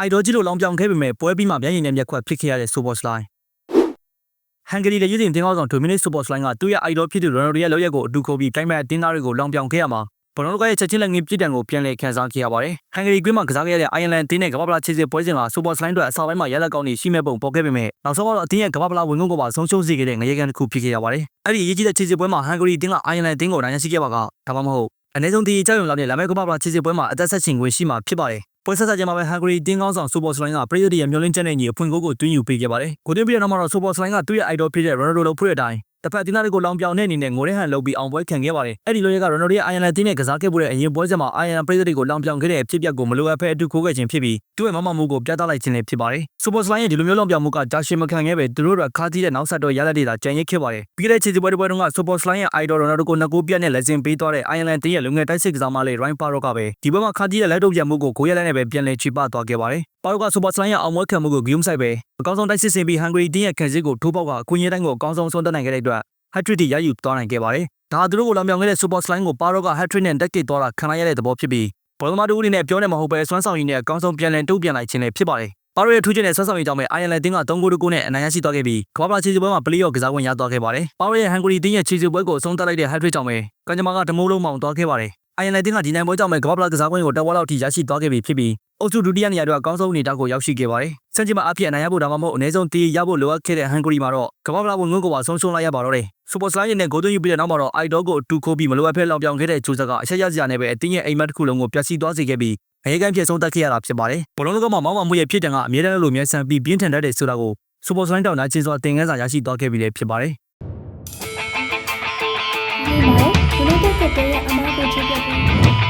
အိုက်ဒေါကြီးလိုလောင်ပြောင်ခဲ့ပေမဲ့ပွဲပြီးမှမျက်ရည်နဲ့မျက်ခွက်ဖြစ်ခဲ့ရတဲ့ Super Slime ဟန်ဂရီရဲ့ရည်စင်တင်းကောင်းဆောင်ဒိုမီနစ် Super Slime ကသူ့ရဲ့အိုက်ဒေါဖြစ်သူရိုနယ်ဒိုရဲ့လောက်ရက်ကိုအတူခိုးပြီးတိုင်းမဲ့အတင်းသားတွေကိုလောင်ပြောင်ခဲ့ရမှာဘလော့ကရဲ့ချက်ချင်းလက်ငင်းပြစ်ဒဏ်ကိုပြန်လည်ခံစားခဲ့ရပါတယ်။ဟန်ဂရီကွင်းမှာကစားခဲ့ရတဲ့အိုင်ယာလန်တင်းနဲ့ကမ္ဘာ့ဖလားခြေစစ်ပွဲစဉ်က Super Slime တို့အစပိုင်းမှာရလက်ကောင်းနေရှိမဲ့ပုံပေါ်ခဲ့ပေမဲ့နောက်ဆုံးတော့အတင်းရဲ့ကမ္ဘာ့ဖလားဝင်ငုံကိုပါဆုံးရှုံးစေခဲ့တဲ့ငရေကန်တစ်ခုဖြစ်ခဲ့ရပါတယ်။အဲ့ဒီအရေးကြီးတဲ့ခြေစစ်ပွဲမှာဟန်ဂရီတင်းကအိုင်ယာလန်တင်းကိုနိုင်ရရှိခဲ့ပါကဒါမှမဟုတ်အနည်းဆုံးဒီကြောက်ရွံလာတဲ့လာမယ့်ကမ္ဘာ့ဖလားခြေစစ်ပွဲမှာအသက်ဆက်ရှင်ခွင့်ရှိမှာဖြစ်ပါတယ်။ ပွဲဆက်ဆက်ကြမှာပဲဟန်ဂရီတင်းကောင်းဆောင် Super Slime ကပရိသတ်ရဲ့မျောလင်းချက်နဲ့ညီအဖွင့်ကိုကိုတွင်းယူပေးခဲ့ပါတယ်။ကိုတင်ပြတဲ့နောက်မှာတော့ Super Slime ကသူ့ရဲ့ idol ဖြစ်တဲ့ Ronaldo လို့ဖွင့်တဲ့အတိုင်း တစ်ဖက်တင်းသားတွေကိုလောင်ပြောင်တဲ့အနေနဲ့ငိုတဲ့ဟန်လုပ်ပြီးအောင်ပွဲခံခဲ့ပါတယ်။အဲ့ဒီလိုရက Ronaldo ရဲ့ Ireland တင်းနဲ့ကစားခဲ့မှုတဲ့အရင်ပွဲစဉ်မှာ Ireland ပရိသတ်တွေကိုလောင်ပြောင်ခဲ့တဲ့အဖြစ်အပျက်ကိုမလိုအပ်ဘဲအတူခိုးခဲ့ခြင်းဖြစ်ပြီးသူ့ရဲ့မမမှုကိုပြသလိုက်ခြင်းလည်းဖြစ်ပါတယ်။ Super Slime ရဲ့ဒီလိုမျိုးလောင်ပြောင်မှုကဂျာရှင်းမခံခဲ့ပဲသူတို့ကခါးတီးတဲ့နောက်ဆက်တွဲရလက်တွေသာကြံရစ်ခဲ့ပါတယ်။ပြီးခဲ့တဲ့ခြေစစ်ပွဲတစ်ပွဲတုန်းက Super Slime ရဲ့ idol Ronaldo ကိုနှစ်ကိုပြတ်နဲ့လက်စင်ပေးသွားတဲ့ Ireland တင်းရဲ့လူငယ်တိုက်စစ်ကစားမလေး Ryan Parrott ကပဲဒီပွဲမှာခါးတီးတဲ့လက်တုပ်ပြန်မှုကိုကိုရဲလက်နဲ့ပဲပြန်လည်ချေပသွားခဲ့ပါတယ်။ ပါရိုက Super Slime ရဲ့အောင်ပွဲခံမှုကိုဂရုမစိုက်ပဲအကောင်းဆုံးတိုက်စစ်ဆင်ပြီး Hungary တင်းရဲ့ခံစစ်ကိုထိုးပေါက်ကအကွင်းရဲတိုင်းကိုအကောင်းဆုံးဆုံးသက်နိုင်ခဲ့တဲ့အတွက် hat-trick တွေရယူသွားနိုင်ခဲ့ပါတယ်။ဒါဟာသူတို့ကိုလောင်ပြောင်ခဲ့တဲ့ Super Slime ကိုပါရော့က hat-trick နဲ့တက်ကစ်သွားတာခံလိုက်ရတဲ့သဘောဖြစ်ပြီးဘောလုံးမတူအနေနဲ့ပြောနေမှာမဟုတ်ပဲစွမ်းဆောင်ရည်နဲ့အကောင်းဆုံးပြန်လည်တုံ့ပြန်လိုက်ခြင်းလည်းဖြစ်ပါတယ်။ပါရော့ရဲ့ထူးချွန်တဲ့စွမ်းဆောင်ရည်ကြောင့်ပဲ Ireland တင်းက3ဂိုးတကူနဲ့အနိုင်ရရှိသွားခဲ့ပြီးကမ္ဘာ့ဖလားခြေစစ်ပွဲမှာပလေးအော့ကစားဝင်ရသွားခဲ့ပါတယ်။ပါရော့ရဲ့ Hungary တင်းရဲ့ခြေစစ်ပွဲကိုအဆုံးသတ်လိုက်တဲ့ hat-trick ကြောင့်ပဲကံကြမ္မာကတမိုးလုံးမောင်သွားခဲ့ပါတယ်။ Ireland တင်းကဒီနိုင်ပွဲကြောင့်ပဲကမ္ဘာ့ဖလားကစားကွင်းကိုတက်ဝါလောက်ထိရရှိသွားခဲ့ပြီဖြစ်ပြီးအုပ်စုဒုတိယနေရာတော့အကောင်းဆုံးအနေအထားကိုရောက်ရှိခဲ့ပါတယ်။စံချိန်မှာအဖြစ်အနိုင်ရဖို့ဒါမှမဟုတ်အနည်းဆုံးတီးရဖို့လိုအပ်ခဲ့တဲ့ဟန်ဂရီမှာတော့ကမ္ဘာ့ဖလားဝင်ငုံကိုပါဆုံးရှုံးလိုက်ရပါတော့တယ်။ Super Slime နဲ့ဂိုးသွင်းယူပြီးတဲ့နောက်မှာတော့ Idol ကိုအတူခိုးပြီးမလိုအပ်ဖဲလောင်ပြောင်ခဲ့တဲ့ဂျိုးဆက်ကအချက်ရစရာနဲ့ပဲအတင်းရဲ့အိမ်မက်တစ်ခုလုံးကိုပျက်စီးသွားစေခဲ့ပြီးအရေးကန်ဖြစ်ဆုံးတက်ခဲ့ရတာဖြစ်ပါတယ်။ဘလုံးကမှမောင်းမမှုရဲ့ဖြစ်တံကအမြဲတမ်းလိုမြဲဆန်ပြီးပြင်းထန်တတ်တဲ့ဆိုတာကို Super Slime တောင်နာချင်းစွာတင်ငန်းစာရရှိသွားခဲ့ပြီလည်းဖြစ်ပါတယ်။ i'm going to Böcek'e